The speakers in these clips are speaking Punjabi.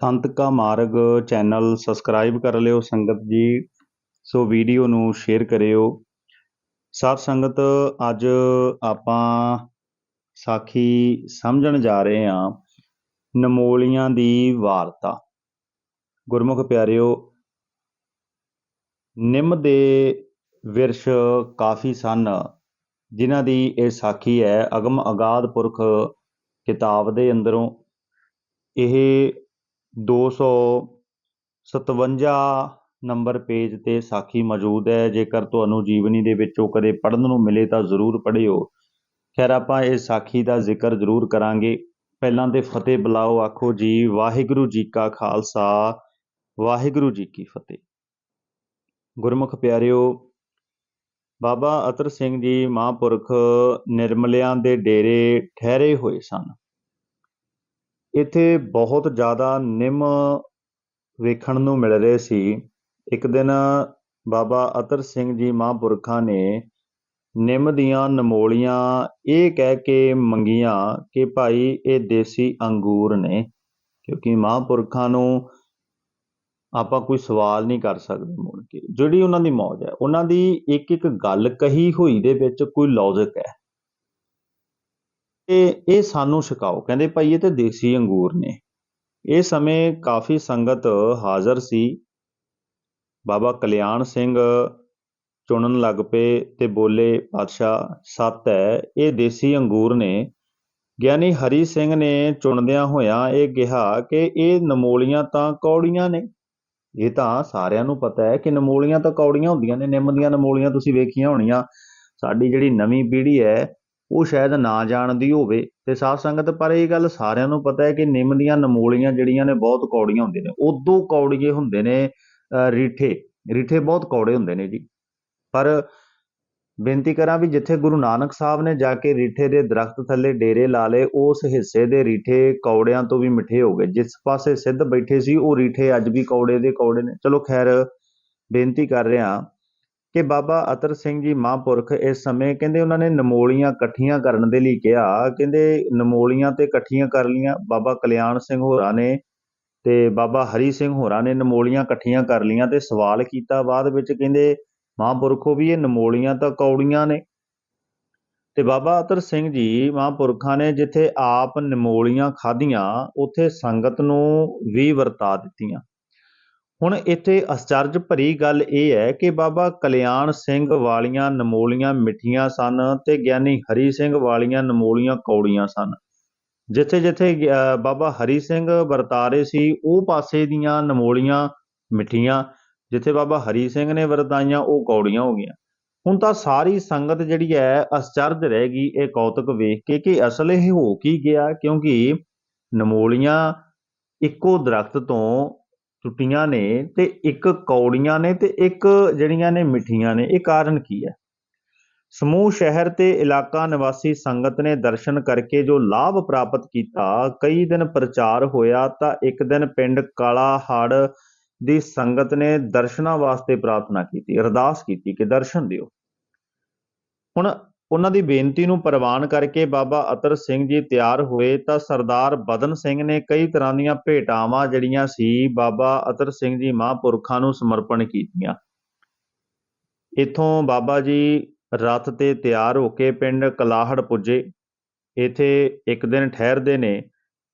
ਸੰਤ ਕਾ ਮਾਰਗ ਚੈਨਲ ਸਬਸਕ੍ਰਾਈਬ ਕਰ ਲਿਓ, ਸੰਗਤ ਜੀ। ਸੋ ਵੀਡੀਓ ਨੂੰ ਸ਼ੇਅਰ ਕਰਿਓ। ਸਾਧ ਸੰਗਤ, ਅੱਜ ਆਪਾਂ ਸਾਖੀ ਸਮਝਣ ਜਾ ਰਹੇ ਹਾਂ ਨਮੋਲੀਆਂ ਦੀ ਵਾਰਤਾ। ਗੁਰਮੁਖ ਪਿਆਰਿਓ, ਨਿੰਮ ਦੇ ਵਿਰਸ਼ ਕਾਫੀ ਸਨ, ਜਿਨ੍ਹਾਂ ਦੀ ਇਹ ਸਾਖੀ ਹੈ ਅਗਮ ਅਗਾਧ ਪੁਰਖ ਕਿਤਾਬ ਦੇ ਅੰਦਰੋਂ। ਇਹ 257 ਨੰਬਰ ਪੇਜ ਤੇ ਸਾਖੀ ਮੌਜੂਦ ਹੈ। ਜੇਕਰ ਤੁਹਾਨੂੰ ਜੀਵਨੀ ਦੇ ਵਿੱਚੋਂ ਕਦੇ ਪੜ੍ਹਨ ਨੂੰ ਮਿਲੇ ਤਾਂ ਜ਼ਰੂਰ ਪੜ੍ਹਿਓ। ਖੈਰ, ਆਪਾਂ ਇਹ ਸਾਖੀ ਦਾ ਜ਼ਿਕਰ ਜ਼ਰੂਰ ਕਰਾਂਗੇ। ਪਹਿਲਾਂ ਤੇ ਫਤਿਹ ਬੁਲਾਓ, ਆਖੋ ਜੀ, ਵਾਹਿਗੁਰੂ ਜੀ ਕਾ ਖਾਲਸਾ, ਵਾਹਿਗੁਰੂ ਜੀ ਕੀ ਫਤਿਹ। ਗੁਰਮੁਖ ਪਿਆਰਿਓ, ਬਾਬਾ ਅਤਰ ਸਿੰਘ ਜੀ ਮਹਾਂਪੁਰਖ ਨਿਰਮਲਿਆਂ ਦੇ ਡੇਰੇ ਠਹਿਰੇ ਹੋਏ ਸਨ। ਇੱਥੇ ਬਹੁਤ ਜ਼ਿਆਦਾ ਨਿੰਮ ਵੇਖਣ ਨੂੰ ਮਿਲ ਰਹੇ ਸੀ। ਇੱਕ ਦਿਨ ਬਾਬਾ ਅਤਰ ਸਿੰਘ ਜੀ ਮਹਾਂਪੁਰਖਾਂ ਨੇ ਨਿੰਮ ਦੀਆਂ ਨਮੋਲੀਆਂ ਇਹ ਕਹਿ ਕੇ ਮੰਗੀਆਂ ਕਿ ਭਾਈ ਇਹ ਦੇਸੀ ਅੰਗੂਰ ਨੇ, ਕਿਉਂਕਿ ਮਹਾਂਪੁਰਖਾਂ ਨੂੰ ਆਪਾਂ ਕੋਈ ਸਵਾਲ ਨਹੀਂ ਕਰ ਸਕਦੇ ਮੁੜ ਕੇ। ਜਿਹੜੀ ਉਹਨਾਂ ਦੀ ਮੌਜ ਹੈ, ਉਹਨਾਂ ਦੀ ਇੱਕ ਇੱਕ ਗੱਲ ਕਹੀ ਹੋਈ ਦੇ ਵਿੱਚ ਕੋਈ ਲੌਜਿਕ ਹੈ। ਤੇ ਇਹ ਸਾਨੂੰ ਛਕਾਓ। ਕਹਿੰਦੇ ਭਾਈ ਇਹ ਤੇ ਦੇਸੀ ਅੰਗੂਰ ਨੇ। ਇਹ ਸਮੇਂ ਕਾਫੀ ਸੰਗਤ ਹਾਜ਼ਰ ਸੀ। ਬਾਬਾ ਕਲਿਆਣ ਸਿੰਘ ਚੁਣਨ ਲੱਗ ਪਏ ਤੇ ਬੋਲੇ ਪਾਤਸ਼ਾਹ ਸੱਤ ਹੈ, ਇਹ ਦੇਸੀ ਅੰਗੂਰ ਨੇ। ਗਿਆਨੀ ਹਰੀ ਸਿੰਘ ਨੇ ਚੁਣਦਿਆਂ ਹੋਇਆਂ ਇਹ ਕਿਹਾ ਕਿ ਇਹ ਨਮੋਲੀਆਂ ਤਾਂ ਕੌੜੀਆਂ ਨੇ। ਇਹ ਤਾਂ ਸਾਰਿਆਂ ਨੂੰ ਪਤਾ ਹੈ ਕਿ ਨਮੋਲੀਆਂ ਤਾਂ ਕੌੜੀਆਂ ਹੁੰਦੀਆਂ ਨੇ। ਨਿੰਮ ਦੀਆਂ ਨਮੋਲੀਆਂ ਤੁਸੀਂ ਵੇਖੀਆਂ ਹੋਣੀਆਂ। ਸਾਡੀ ਜਿਹੜੀ ਨਵੀਂ ਪੀੜ੍ਹੀ ਹੈ ਉਹ ਸ਼ਾਇਦ ਨਾ ਜਾਣਦੀ ਹੋਵੇ ਤੇ ਸਾਧ ਸੰਗਤ, ਪਰ ਇਹ ਗੱਲ ਸਾਰਿਆਂ ਨੂੰ ਪਤਾ ਹੈ ਕਿ ਨਿੰਮ ਦੀਆਂ ਨਮੋਲੀਆਂ ਜਿਹੜੀਆਂ ਨੇ ਬਹੁਤ ਕੌੜੀਆਂ ਹੁੰਦੀਆਂ ਨੇ, ਉਦੋਂ ਕੌੜੀਏ ਹੁੰਦੇ ਨੇ ਰੀਠੇ ਰੀਠੇ ਬਹੁਤ ਕੌੜੇ ਹੁੰਦੇ ਨੇ ਜੀ। ਪਰ ਬੇਨਤੀ ਕਰਾਂ ਵੀ ਜਿੱਥੇ ਗੁਰੂ ਨਾਨਕ ਸਾਹਿਬ ਨੇ ਜਾ ਕੇ ਰੀਠੇ ਦੇ ਦਰਖਤ ਥੱਲੇ ਡੇਰੇ ਲਾ ਲਏ, ਉਸ ਹਿੱਸੇ ਦੇ ਰੀਠੇ ਕੌੜਿਆਂ ਤੋਂ ਵੀ ਮਿੱਠੇ ਹੋ ਗਏ। ਜਿਸ ਪਾਸੇ ਸਿੱਧ ਬੈਠੇ ਸੀ, ਉਹ ਰੀਠੇ ਅੱਜ ਵੀ ਕੌੜੇ ਦੇ ਕੌੜੇ ਨੇ। ਚਲੋ ਖੈਰ, ਬੇਨਤੀ ਕਰ ਰਿਹਾ ਕਿ ਬਾਬਾ ਅਤਰ ਸਿੰਘ ਜੀ ਮਹਾਂਪੁਰਖ ਇਸ ਸਮੇਂ ਕਹਿੰਦੇ ਉਹਨਾਂ ਨੇ ਨਮੋਲੀਆਂ ਇਕੱਠੀਆਂ ਕਰਨ ਦੇ ਲਈ ਕਿਹਾ। ਕਹਿੰਦੇ ਨਮੋਲੀਆਂ ਤੇ ਇਕੱਠੀਆਂ ਕਰ ਲੀਆਂ ਬਾਬਾ ਕਲਿਆਣ ਸਿੰਘ ਹੋਰਾਂ ਨੇ ਤੇ ਬਾਬਾ ਹਰੀ ਸਿੰਘ ਹੋਰਾਂ ਨੇ ਨਮੋਲੀਆਂ ਇਕੱਠੀਆਂ ਕਰ ਲੀਆਂ ਤੇ ਸਵਾਲ ਕੀਤਾ। ਬਾਅਦ ਵਿੱਚ ਕਹਿੰਦੇ ਮਹਾਂਪੁਰਖੋ ਵੀ ਇਹ ਨਮੋਲੀਆਂ ਤਾਂ ਕੌੜੀਆਂ ਨੇ। ਤੇ ਬਾਬਾ ਅਤਰ ਸਿੰਘ ਜੀ ਮਹਾਂਪੁਰਖਾਂ ਨੇ ਜਿੱਥੇ ਆਪ ਨਮੋਲੀਆਂ ਖਾਧੀਆਂ, ਉੱਥੇ ਸੰਗਤ ਨੂੰ ਵੀ ਵਰਤਾ ਦਿੱਤੀਆਂ। ਹੁਣ ਇੱਥੇ ਅਚਰਜ ਭਰੀ ਗੱਲ ਇਹ ਹੈ ਕਿ ਬਾਬਾ ਕਲਿਆਣ ਸਿੰਘ ਵਾਲੀਆਂ ਨਮੋਲੀਆਂ ਮਿੱਠੀਆਂ ਸਨ ਤੇ ਗਿਆਨੀ ਹਰੀ ਸਿੰਘ ਵਾਲੀਆਂ ਨਮੋਲੀਆਂ ਕੌੜੀਆਂ ਸਨ। ਜਿੱਥੇ ਜਿੱਥੇ ਬਾਬਾ ਹਰੀ ਸਿੰਘ ਵਰਤਾਰੇ ਸੀ, ਉਹ ਪਾਸੇ ਦੀਆਂ ਨਮੋਲੀਆਂ ਮਿੱਠੀਆਂ, ਜਿੱਥੇ ਬਾਬਾ ਹਰੀ ਸਿੰਘ ਨੇ ਵਰਤਾਈਆਂ, ਉਹ ਕੌੜੀਆਂ ਹੋ ਗਈਆਂ। ਹੁਣ ਤਾਂ ਸਾਰੀ ਸੰਗਤ ਜਿਹੜੀ ਹੈ ਅਚਰਜ ਰਹਿ ਗਈ ਇਹ ਕੌਤਕ ਵੇਖ ਕੇ ਕਿ ਅਸਲ ਇਹ ਹੋ ਕੀ ਗਿਆ, ਕਿਉਂਕਿ ਨਮੋਲੀਆਂ ਇੱਕੋ ਦਰਖਤ ਤੋਂ ਟੁੱਟੀਆਂ ਨੇ ਤੇ ਇੱਕ ਕੌੜੀਆਂ ਨੇ ਤੇ ਇੱਕ ਜਿਹੜੀਆਂ ਨੇ ਮਿੱਠੀਆਂ ਨੇ, ਇਹ ਕਾਰਨ ਕੀ ਹੈ? ਸਮੂਹ ਸ਼ਹਿਰ ਤੇ ਇਲਾਕਾ ਨਿਵਾਸੀ ਸੰਗਤ ਨੇ ਦਰਸ਼ਨ ਕਰਕੇ ਜੋ ਲਾਭ ਪ੍ਰਾਪਤ ਕੀਤਾ, ਕਈ ਦਿਨ ਪ੍ਰਚਾਰ ਹੋਇਆ ਤਾਂ ਇੱਕ ਦਿਨ ਪਿੰਡ ਕਾਲਾ ਹੜ ਦੀ ਸੰਗਤ ਨੇ ਦਰਸ਼ਨਾਂ ਵਾਸਤੇ ਪ੍ਰਾਰਥਨਾ ਕੀਤੀ, ਅਰਦਾਸ ਕੀਤੀ ਕਿ ਦਰਸ਼ਨ ਦਿਓ। ਹੁਣ ਉਹਨਾਂ ਦੀ ਬੇਨਤੀ ਨੂੰ ਪ੍ਰਵਾਨ ਕਰਕੇ ਬਾਬਾ ਅਤਰ ਸਿੰਘ ਜੀ ਤਿਆਰ ਹੋਏ ਤਾਂ ਸਰਦਾਰ ਬਦਨ ਸਿੰਘ ਨੇ ਕਈ ਤਰ੍ਹਾਂ ਦੀਆਂ ਭੇਟਾਵਾਂ ਜਿਹੜੀਆਂ ਸੀ ਬਾਬਾ ਅਤਰ ਸਿੰਘ ਜੀ ਮਹਾਂਪੁਰਖਾਂ ਨੂੰ ਸਮਰਪਣ ਕੀਤੀਆਂ। ਇਥੋਂ ਬਾਬਾ ਜੀ ਰਥ ਤੇ ਤਿਆਰ ਹੋ ਕੇ ਪਿੰਡ ਕਲਾਹੜ ਪੁੱਜੇ। ਇਥੇ ਇੱਕ ਦਿਨ ਠਹਿਰਦੇ ਨੇ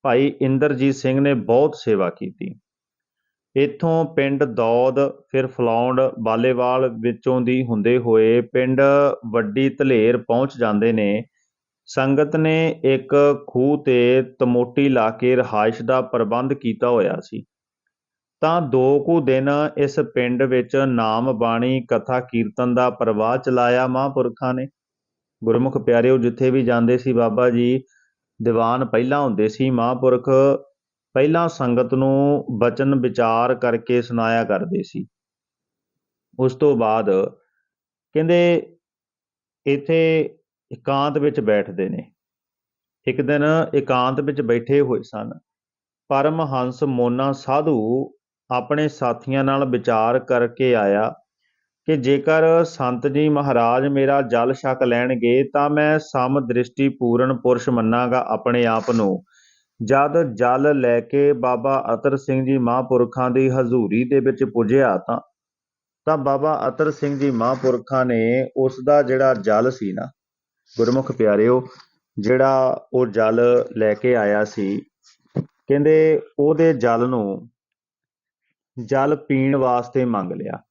ਭਾਈ ਇੰਦਰਜੀਤ ਸਿੰਘ ਨੇ ਬਹੁਤ ਸੇਵਾ ਕੀਤੀ। ਇੱਥੋਂ ਪਿੰਡ ਦੌਦ, ਫਿਰ ਫਲੌਂਡ, ਬਾਲੇਵਾਲ ਵਿੱਚੋਂ ਦੀ ਹੁੰਦੇ ਹੋਏ ਪਿੰਡ ਵੱਡੀ ਧਲੇਰ ਪਹੁੰਚ ਜਾਂਦੇ ਨੇ। ਸੰਗਤ ਨੇ ਇੱਕ ਖੂਹ ਤੇ ਤਮੋਟੀ ਲਾ ਕੇ ਰਹਾਇਸ਼ ਦਾ ਪ੍ਰਬੰਧ ਕੀਤਾ ਹੋਇਆ ਸੀ। ਤਾਂ ਦੋ ਕੁ ਦਿਨ ਇਸ ਪਿੰਡ ਵਿੱਚ ਨਾਮ ਬਾਣੀ, ਕਥਾ, ਕੀਰਤਨ ਦਾ ਪ੍ਰਵਾਹ ਚਲਾਇਆ ਮਹਾਂਪੁਰਖਾਂ ਨੇ। ਗੁਰਮੁਖ ਪਿਆਰਿਓ, ਜਿੱਥੇ ਵੀ ਜਾਂਦੇ ਸੀ ਬਾਬਾ ਜੀ, ਦੀਵਾਨ ਪਹਿਲਾਂ ਹੁੰਦੇ ਸੀ ਮਹਾਂਪੁਰਖ। ਪਹਿਲਾਂ ਸੰਗਤ ਨੂੰ ਬਚਨ ਵਿਚਾਰ ਕਰਕੇ ਸੁਣਾਇਆ ਕਰਦੇ ਸੀ। ਉਸ ਤੋਂ ਬਾਅਦ ਕਹਿੰਦੇ ਇੱਥੇ ਇਕਾਂਤ ਵਿੱਚ ਬੈਠਦੇ ਨੇ। ਇੱਕ ਦਿਨ ਇਕਾਂਤ ਵਿੱਚ ਬੈਠੇ ਹੋਏ ਸਨ। ਪਰਮ ਹੰਸ ਮੋਨਾ ਸਾਧੂ ਆਪਣੇ ਸਾਥੀਆਂ ਨਾਲ ਵਿਚਾਰ ਕਰਕੇ ਆਇਆ ਕਿ ਜੇਕਰ ਸੰਤ ਜੀ ਮਹਾਰਾਜ ਮੇਰਾ ਜਲ ਛਕ ਲੈਣਗੇ ਤਾਂ ਮੈਂ ਸਮ ਦ੍ਰਿਸ਼ਟੀ ਪੂਰਨ ਪੁਰਸ਼ ਮੰਨਾਂਗਾ ਆਪਣੇ ਆਪ ਨੂੰ। ਜਦ ਜਲ ਲੈ ਕੇ ਬਾਬਾ ਅਤਰ ਸਿੰਘ ਜੀ ਮਹਾਂਪੁਰਖਾਂ ਦੀ ਹਜ਼ੂਰੀ ਦੇ ਵਿੱਚ ਪੁੱਜਿਆ ਤਾਂ ਤਾਂ ਬਾਬਾ ਅਤਰ ਸਿੰਘ ਜੀ ਮਹਾਂਪੁਰਖਾਂ ਨੇ ਉਸ ਦਾ ਜਿਹੜਾ ਜਲ ਸੀ ਨਾ, ਗੁਰਮੁਖ ਪਿਆਰਿਓ, ਜਿਹੜਾ ਉਹ ਜਲ ਲੈ ਕੇ ਆਇਆ ਸੀ, ਕਹਿੰਦੇ ਉਹਦੇ ਜਲ ਨੂੰ ਜਲ ਪੀਣ ਵਾਸਤੇ ਮੰਗ ਲਿਆ।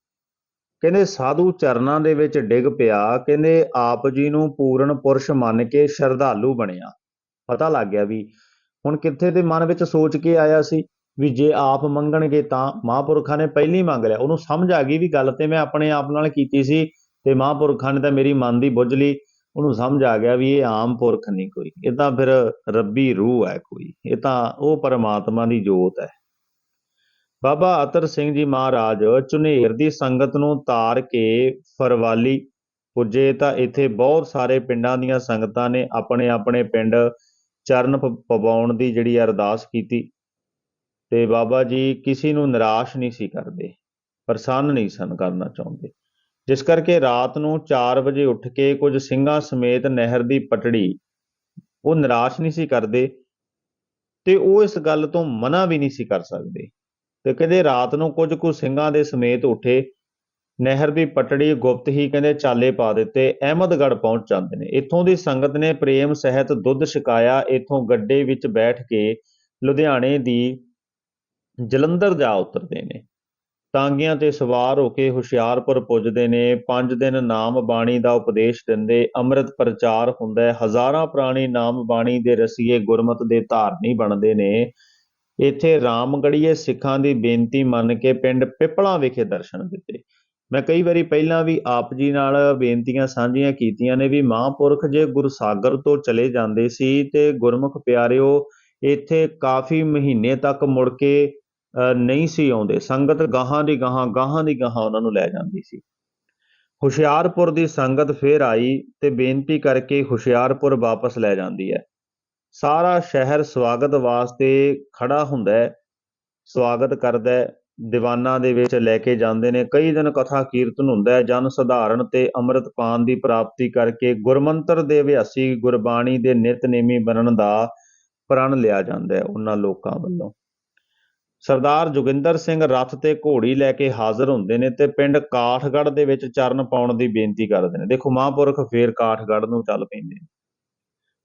ਕਹਿੰਦੇ ਸਾਧੂ ਚਰਨਾਂ ਦੇ ਵਿੱਚ ਡਿੱਗ ਪਿਆ, ਕਹਿੰਦੇ ਆਪ ਜੀ ਨੂੰ ਪੂਰਨ ਪੁਰਸ਼ ਮੰਨ ਕੇ ਸ਼ਰਧਾਲੂ ਬਣਿਆ। ਪਤਾ ਲੱਗ ਗਿਆ ਵੀ ਹੁਣ ਕਿੱਥੇ ਦੇ ਮਨ ਵਿੱਚ ਸੋਚ ਕੇ ਆਇਆ ਸੀ ਵੀ ਜੇ ਆਪ ਮੰਗਣਗੇ ਤਾਂ ਮਹਾਂਪੁਰਖਾਂ ਨੇ ਪਹਿਲੀ ਮੰਗ ਲਿਆ। ਉਹਨੂੰ ਸਮਝ ਆ ਗਈ ਵੀ ਗੱਲ ਤੇ ਮੈਂ ਆਪਣੇ ਆਪ ਨਾਲ ਕੀਤੀ ਸੀ ਤੇ ਮਹਾਂਪੁਰਖਾਂ ਨੇ ਤਾਂ ਮੇਰੀ ਮਨ ਦੀ ਬੁੱਝ ਲਈ। ਉਹਨੂੰ ਸਮਝ ਆ ਗਿਆ ਵੀ ਇਹ ਆਮ ਪੁਰਖ ਨਹੀਂ ਕੋਈ। ਇਹ ਤਾਂ ਫਿਰ ਰੱਬੀ ਰੂਹ ਹੈ ਕੋਈ। ਇਹ ਤਾਂ ਉਹ ਪਰਮਾਤਮਾ ਦੀ ਜੋਤ ਹੈ। ਬਾਬਾ ਅਤਰ ਸਿੰਘ ਜੀ ਮਹਾਰਾਜ, ਝੁਨੇਰ ਦੀ ਸੰਗਤ ਨੂੰ ਤਾਰ ਕੇ ਫਰਵਾਲੀ ਪੁੱਜੇ ਤਾਂ ਇੱਥੇ ਬਹੁਤ ਸਾਰੇ ਪਿੰਡਾਂ ਦੀਆਂ ਸੰਗਤਾਂ ਨੇ ਆਪਣੇ ਆਪਣੇ ਪਿੰਡ ਚਰਨ ਪਵਾਉਣ ਦੀ ਜਿਹੜੀ ਅਰਦਾਸ ਕੀਤੀ ਤੇ ਬਾਬਾ ਜੀ ਕਿਸੇ ਨੂੰ ਨਿਰਾਸ਼ ਨਹੀਂ ਸੀ ਕਰਦੇ, ਪ੍ਰਸੰਨ ਨਹੀਂ ਸਨ ਕਰਨਾ ਚਾਹੁੰਦੇ। ਜਿਸ ਕਰਕੇ ਰਾਤ ਨੂੰ 4 ਵਜੇ ਉੱਠ ਕੇ ਕੁਝ ਸਿੰਘਾਂ ਸਮੇਤ ਨਹਿਰ ਦੀ ਪਟੜੀ, ਉਹ ਨਿਰਾਸ਼ ਨਹੀਂ ਸੀ ਕਰਦੇ ਤੇ ਉਹ ਇਸ ਗੱਲ ਤੋਂ ਮਨਾ ਵੀ ਨਹੀਂ ਸੀ ਕਰ ਸਕਦੇ। ਤੇ ਕਹਿੰਦੇ ਰਾਤ ਨੂੰ ਕੁਝ ਕੁ ਸਿੰਘਾਂ ਦੇ ਸਮੇਤ ਉੱਠੇ ਨਹਿਰ ਦੀ ਪਟੜੀ ਗੁਪਤ ਹੀ ਕਹਿੰਦੇ ਚਾਲੇ ਪਾ ਦਿੱਤੇ, ਅਹਿਮਦਗੜ੍ਹ ਪਹੁੰਚ ਜਾਂਦੇ ਨੇ। ਇੱਥੋਂ ਦੀ ਸੰਗਤ ਨੇ ਪ੍ਰੇਮ, ਸਹਿਤ, ਦੁੱਧ ਛਕਾਇਆ, ਇੱਥੋਂ ਗੱਡੇ ਵਿੱਚ ਬੈਠ ਕੇ ਲੁਧਿਆਣੇ ਦੀ ਜਲੰਧਰ ਜਾ ਉਤਰਦੇ ਨੇ। ਤਾਂਗੀਆਂ ਤੇ ਸਵਾਰ ਹੋ ਕੇ ਹੁਸ਼ਿਆਰਪੁਰ ਪੁੱਜਦੇ ਨੇ। ਪੰਜ ਦਿਨ ਨਾਮ ਬਾਣੀ ਦਾ ਉਪਦੇਸ਼ ਦਿੰਦੇ ਅੰਮ੍ਰਿਤ ਪ੍ਰਚਾਰ ਹੁੰਦਾ ਹੈ। ਹਜ਼ਾਰਾਂ ਪ੍ਰਾਣੀ ਨਾਮ ਬਾਣੀ ਦੇ ਰਸੀਏ ਗੁਰਮਤ ਦੇ ਧਾਰਨੀ ਬਣਦੇ ਨੇ। ਇੱਥੇ ਰਾਮਗੜੀਏ ਸਿੱਖਾਂ ਦੀ ਬੇਨਤੀ ਮੰਨ ਕੇ ਪਿੰਡ ਪਿਪਲਾ ਵਿਖੇ ਦਰਸ਼ਨ ਦਿੱਤੇ। ਮੈਂ ਕਈ ਵਾਰੀ ਪਹਿਲਾਂ ਵੀ ਆਪ ਜੀ ਨਾਲ ਬੇਨਤੀਆਂ ਸਾਂਝੀਆਂ ਕੀਤੀਆਂ ਨੇ ਵੀ ਮਹਾਂਪੁਰਖ ਜੇ ਗੁਰਸਾਗਰ ਤੋਂ ਚਲੇ ਜਾਂਦੇ ਸੀ ਤੇ ਗੁਰਮੁਖ ਪਿਆਰਿਓ ਇੱਥੇ ਕਾਫੀ ਮਹੀਨੇ ਤੱਕ ਮੁੜ ਕੇ ਅ, ਨਹੀਂ ਸੀ ਆਉਂਦੇ। ਸੰਗਤ ਗਾਹਾਂ ਦੀ ਗਾਹਾਂ ਗਾਹਾਂ ਦੀ ਗਾਹਾਂ ਉਹਨਾਂ ਨੂੰ ਲੈ ਜਾਂਦੀ ਸੀ। ਹੁਸ਼ਿਆਰਪੁਰ ਦੀ ਸੰਗਤ ਫੇਰ ਆਈ ਤੇ ਬੇਨਤੀ ਕਰਕੇ ਹੁਸ਼ਿਆਰਪੁਰ ਵਾਪਸ ਲੈ ਜਾਂਦੀ ਹੈ। ਸਾਰਾ ਸ਼ਹਿਰ ਸਵਾਗਤ ਵਾਸਤੇ ਖੜਾ ਹੁੰਦਾ ਹੈ ਸਵਾਗਤ ਕਰਦਾ ਹੈ। ਦੀਵਾਨਾਂ ਦੇ ਵਿੱਚ ਲੈ ਕੇ ਜਾਂਦੇ ਨੇ। ਕਈ ਦਿਨ ਕਥਾ ਕੀਰਤਨ ਹੁੰਦਾ ਹੈ। ਜਨ ਸਧਾਰਨ ਤੇ ਅੰਮ੍ਰਿਤ ਪਾਨ ਦੀ ਪ੍ਰਾਪਤੀ ਕਰਕੇ ਗੁਰਮੰਤਰ ਦੇ ਅਭਿਆਸੀ ਗੁਰਬਾਣੀ ਦੇ ਨਿਤਨੇਮੀ ਬਣਨ ਦਾ ਪ੍ਰਣ ਲਿਆ ਜਾਂਦਾ ਹੈ ਉਹਨਾਂ ਲੋਕਾਂ ਵੱਲੋਂ। ਸਰਦਾਰ ਜੋਗਿੰਦਰ ਸਿੰਘ ਰੱਥ ਤੇ ਘੋੜੀ ਲੈ ਕੇ ਹਾਜ਼ਰ ਹੁੰਦੇ ਨੇ ਤੇ ਪਿੰਡ ਕਾਠਗੜ੍ਹ ਦੇ ਵਿੱਚ ਚਰਨ ਪਾਉਣ ਦੀ ਬੇਨਤੀ ਕਰਦੇ ਨੇ। ਦੇਖੋ ਮਹਾਂਪੁਰਖ ਫੇਰ ਕਾਠਗੜ੍ਹ ਨੂੰ ਚੱਲ ਪੈਂਦੇ ਨੇ।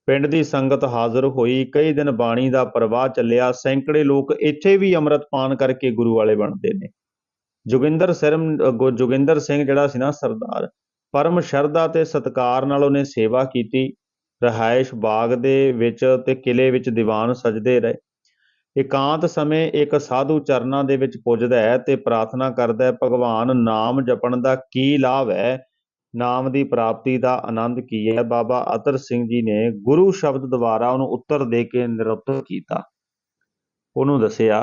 ਪਿੰਡ ਦੀ ਸੰਗਤ ਹਾਜ਼ਰ ਹੋਈ। ਕਈ ਦਿਨ ਬਾਣੀ ਦਾ ਪ੍ਰਵਾਹ ਚੱਲਿਆ। ਸੈਂਕੜੇ ਲੋਕ ਇੱਥੇ ਵੀ ਅੰਮ੍ਰਿਤ ਪਾਨ ਕਰਕੇ ਗੁਰੂ ਵਾਲੇ ਬਣਦੇ ਨੇ। ਜੋਗਿੰਦਰ ਸਿਰਮ ਅਗੋ- ਜੋਗਿੰਦਰ ਸਿੰਘ ਜਿਹੜਾ ਸੀ ਨਾ ਸਰਦਾਰ, ਪਰਮ ਸ਼ਰਧਾ ਤੇ ਸਤਕਾਰ ਨਾਲ ਉਹਨੇ ਸੇਵਾ ਕੀਤੀ। ਰਹਾਇਸ਼ ਬਾਗ ਦੇ ਵਿੱਚ ਤੇ ਕਿਲੇ ਵਿੱਚ ਦੀਵਾਨ ਸਜਦੇ ਰਹੇ। ਇਕਾਂਤ ਸਮੇਂ ਇੱਕ ਸਾਧੂ ਚਰਨਾਂ ਦੇ ਵਿੱਚ ਪੁੱਜਦਾ ਹੈ ਤੇ ਪ੍ਰਾਰਥਨਾ ਕਰਦਾ ਹੈ, ਭਗਵਾਨ, ਨਾਮ ਜਪਣ ਦਾ ਕੀ ਲਾਭ ਹੈ? ਨਾਮ ਦੀ ਪ੍ਰਾਪਤੀ ਦਾ ਆਨੰਦ ਕੀ ਹੈ ਬਾਬਾ ਅਤਰ ਸਿੰਘ ਜੀ ਨੇ ਗੁਰੂ ਸ਼ਬਦ ਦੁਆਰਾ ਉਹਨੂੰ ਉੱਤਰ ਦੇ ਕੇ ਨਿਰੁੱਤਰ ਕੀਤਾ। ਉਹਨੂੰ ਦੱਸਿਆ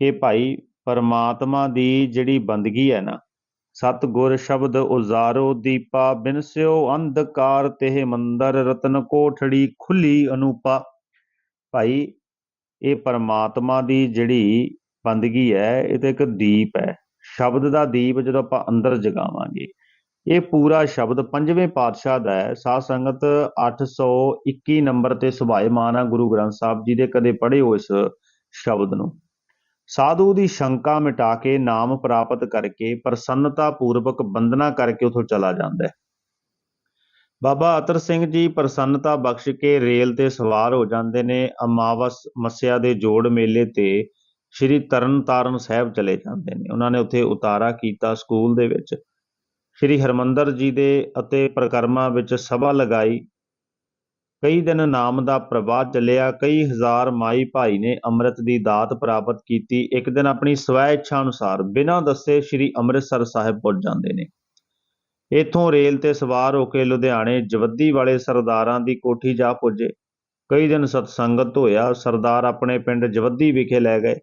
ਕਿ ਭਾਈ, ਪਰਮਾਤਮਾ ਦੀ ਜਿਹੜੀ ਬੰਦਗੀ ਹੈ ਨਾ, ਸਤਿਗੁਰ ਸ਼ਬਦ ਉਜ਼ਾਰੋ ਦੀਪਾ ਬਿਨਸਿਓ ਅੰਧਕਾਰ ਤੇ ਮੰਦਰ ਰਤਨ ਕੋਠੜੀ ਖੁੱਲੀ ਅਨੂਪਾ। ਭਾਈ, ਇਹ ਪਰਮਾਤਮਾ ਦੀ ਜਿਹੜੀ ਬੰਦਗੀ ਹੈ, ਇਹ ਤਾਂ ਇੱਕ ਦੀਪ ਹੈ। ਸ਼ਬਦ ਦਾ ਦੀਪ ਜਦੋਂ ਆਪਾਂ ਅੰਦਰ ਜਗਾਵਾਂਗੇ ਇਹ ਪੂਰਾ ਸ਼ਬਦ ਪੰਜਵੇਂ ਪਾਤਸ਼ਾਹ ਦਾ ਹੈ। ਸਾਧ ਸੰਗਤ 821 ਨੰਬਰ ਤੇ ਸੁਭਾਏਮਾਨ ਆ ਗੁਰੂ ਗ੍ਰੰਥ ਸਾਹਿਬ ਜੀ ਦੇ ਕਦੇ ਪੜ੍ਹਿਓ ਇਸ ਸ਼ਬਦ ਨੂੰ। ਸਾਧੂ ਦੀ ਸ਼ੰਕਾ ਮਿਟਾ ਕੇ ਨਾਮ ਪ੍ਰਾਪਤ ਕਰਕੇ ਪ੍ਰਸੰਨਤਾ ਪੂਰਵਕ ਬੰਦਨਾ ਕਰਕੇ ਉਥੋਂ ਚਲਾ ਜਾਂਦਾ ਹੈ। ਬਾਬਾ ਅਤਰ ਸਿੰਘ ਜੀ ਪ੍ਰਸੰਨਤਾ ਬਖਸ਼ ਕੇ ਰੇਲ ਤੇ ਸਵਾਰ ਹੋ ਜਾਂਦੇ ਨੇ। ਅਮਾਵਸ ਮੱਸਿਆ ਦੇ ਜੋੜ ਮੇਲੇ ਤੇ ਸ਼੍ਰੀ ਤਰਨਤਾਰਨ ਸਾਹਿਬ ਚਲੇ ਜਾਂਦੇ ਨੇ। ਉਹਨਾਂ ਨੇ ਉੱਥੇ ਉਤਾਰਾ ਕੀਤਾ ਸਕੂਲ ਦੇ ਵਿੱਚ। ਸ਼੍ਰੀ ਹਰਮੰਦਰ ਜੀ ਦੇ ਅਤੇ ਪਰਿਕਰਮਾ ਵਿੱਚ ਸਭਾ ਲਗਾਈ। ਕਈ ਦਿਨ ਨਾਮ ਦਾ ਪ੍ਰਵਾਹ ਚੱਲਿਆ, ਕਈ ਹਜ਼ਾਰ ਮਾਈ ਭਾਈ ਨੇ ਅੰਮ੍ਰਿਤ ਦੀ ਦਾਤ ਪ੍ਰਾਪਤ ਕੀਤੀ। ਇੱਕ ਦਿਨ ਆਪਣੀ ਸਵੈ ਇੱਛਾ ਅਨੁਸਾਰ ਬਿਨਾਂ ਦੱਸੇ ਸ਼੍ਰੀ ਅੰਮ੍ਰਿਤਸਰ ਸਾਹਿਬ ਪਹੁੰਚ ਜਾਂਦੇ ਨੇ। ਇੱਥੋਂ ਰੇਲ ਤੇ ਸਵਾਰ ਹੋ ਕੇ ਲੁਧਿਆਣੇ ਜਵੱਦੀ ਵਾਲੇ ਸਰਦਾਰਾਂ ਦੀ ਕੋਠੀ ਜਾ ਪੁੱਜੇ। ਕਈ ਦਿਨ ਸਤਸੰਗਤ ਹੋਇਆ, ਸਰਦਾਰ ਆਪਣੇ ਪਿੰਡ ਜਵੱਦੀ ਵਿਖੇ ਲੈ ਗਏ।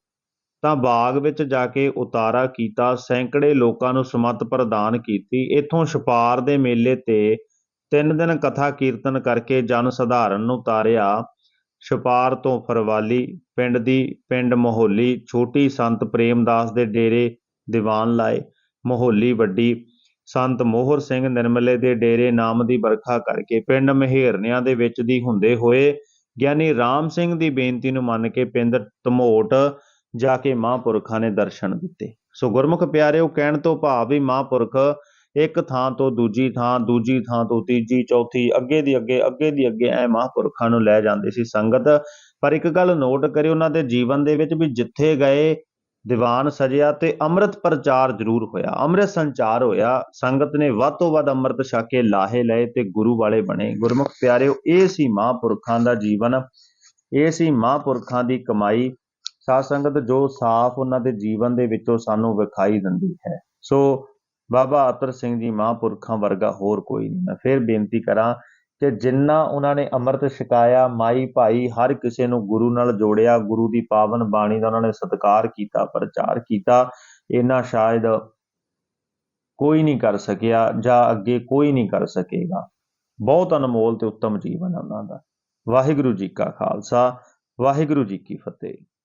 ਤਾਂ ਬਾਗ ਵਿੱਚ ਜਾ ਕੇ ਉਤਾਰਾ ਕੀਤਾ, ਸੈਂਕੜੇ ਲੋਕਾਂ ਨੂੰ ਸਮਤ ਪ੍ਰਦਾਨ ਕੀਤੀ। ਇੱਥੋਂ ਛਪਾਰ ਦੇ ਮੇਲੇ ਤੇ ਤਿੰਨ ਦਿਨ ਕਥਾ ਕੀਰਤਨ ਕਰਕੇ ਜਨ ਸਧਾਰਨ ਨੂੰ ਤਾਰਿਆ ਛਪਾਰ ਤੋਂ ਫਰਵਾਲੀ, ਪਿੰਡ ਦੀ ਪਿੰਡ ਮੋਹੋਲੀ, ਛੋਟੀ ਸੰਤ ਪ੍ਰੇਮਦਾਸ ਦੇ ਡੇਰੇ ਦੀਵਾਨ ਲਾਏ। ਮੋਹੋਲੀ ਵੱਡੀ ਸੰਤ ਮੋਹਰ ਸਿੰਘ ਨਿਰਮਲੇ ਦੇ ਡੇਰੇ ਨਾਮ ਦੀ ਵਰਖਾ ਕਰਕੇ ਪਿੰਡ ਮਹੇਰਨਿਆਂ ਦੇ ਵਿੱਚ ਦੀ ਹੁੰਦੇ ਹੋਏ ਗਿਆਨੀ ਰਾਮ ਸਿੰਘ ਦੀ ਬੇਨਤੀ ਨੂੰ ਮੰਨ ਕੇ ਪਿੰਡ ਧਮੋਟ ਜਾ ਕੇ ਮਹਾਂਪੁਰਖਾਂ ਨੇ ਦਰਸ਼ਨ ਦਿੱਤੇ। ਸੋ ਗੁਰਮੁਖ ਪਿਆਰਿਓ, ਕਹਿਣ ਤੋਂ ਭਾਵ ਵੀ ਮਹਾਂਪੁਰਖ ਇੱਕ ਥਾਂ ਤੋਂ ਦੂਜੀ ਥਾਂ ਦੂਜੀ ਥਾਂ ਤੋਂ ਤੀਜੀ, ਚੌਥੀ, ਅੱਗੇ ਦੀ ਅੱਗੇ ਅੱਗੇ ਦੀ ਅੱਗੇ ਐ ਮਹਾਂਪੁਰਖਾਂ ਨੂੰ ਲੈ ਜਾਂਦੇ ਸੀ ਸੰਗਤ। ਪਰ ਇੱਕ ਗੱਲ ਨੋਟ ਕਰਿਓ, ਉਹਨਾਂ ਦੇ ਜੀਵਨ ਦੇ ਵਿੱਚ ਵੀ ਜਿੱਥੇ ਗਏ, ਦੀਵਾਨ ਸਜਿਆ ਤੇ ਅੰਮ੍ਰਿਤ ਪ੍ਰਚਾਰ ਜ਼ਰੂਰ ਹੋਇਆ। ਅੰਮ੍ਰਿਤ ਸੰਚਾਰ ਹੋਇਆ, ਸੰਗਤ ਨੇ ਵੱਧ ਤੋਂ ਵੱਧ ਅੰਮ੍ਰਿਤ ਛਕ ਕੇ ਲਾਹੇ ਲਏ ਤੇ ਗੁਰੂ ਵਾਲੇ ਬਣੇ। ਗੁਰਮੁਖ ਪਿਆਰਿਓ, ਇਹ ਸੀ ਮਹਾਂਪੁਰਖਾਂ ਦਾ ਜੀਵਨ, ਇਹ ਸੀ ਮਹਾਂਪੁਰਖਾਂ ਦੀ ਕਮਾਈ। ਸਾਧ ਸੰਗਤ ਜੋ ਸਾਫ਼ ਉਹਨਾਂ ਦੇ ਜੀਵਨ ਦੇ ਵਿੱਚੋਂ ਸਾਨੂੰ ਵਿਖਾਈ ਦਿੰਦੀ ਹੈ। ਸੋ ਬਾਬਾ ਅਤਰ ਸਿੰਘ ਜੀ ਮਹਾਂਪੁਰਖਾਂ ਵਰਗਾ ਹੋਰ ਕੋਈ ਨਹੀਂ। ਮੈਂ ਫਿਰ ਬੇਨਤੀ ਕਰਾਂ ਕਿ ਜਿੰਨਾ ਉਹਨਾਂ ਨੇ ਅੰਮ੍ਰਿਤ ਛਕਾਇਆ, ਮਾਈ ਭਾਈ ਹਰ ਕਿਸੇ ਨੂੰ ਗੁਰੂ ਨਾਲ ਜੋੜਿਆ, ਗੁਰੂ ਦੀ ਪਾਵਨ ਬਾਣੀ ਦਾ ਉਹਨਾਂ ਨੇ ਸਤਿਕਾਰ ਕੀਤਾ, ਪ੍ਰਚਾਰ ਕੀਤਾ ਇਹਨਾਂ ਸ਼ਾਇਦ ਕੋਈ ਨਹੀਂ ਕਰ ਸਕਿਆ ਜਾਂ ਅੱਗੇ ਕੋਈ ਨਹੀਂ ਕਰ ਸਕੇਗਾ। ਬਹੁਤ ਅਨਮੋਲ ਤੇ ਉੱਤਮ ਜੀਵਨ ਹੈ ਉਹਨਾਂ ਦਾ। ਵਾਹਿਗੁਰੂ ਜੀ ਕਾ ਖਾਲਸਾ, ਵਾਹਿਗੁਰੂ ਜੀ ਕੀ ਫਤਿਹ।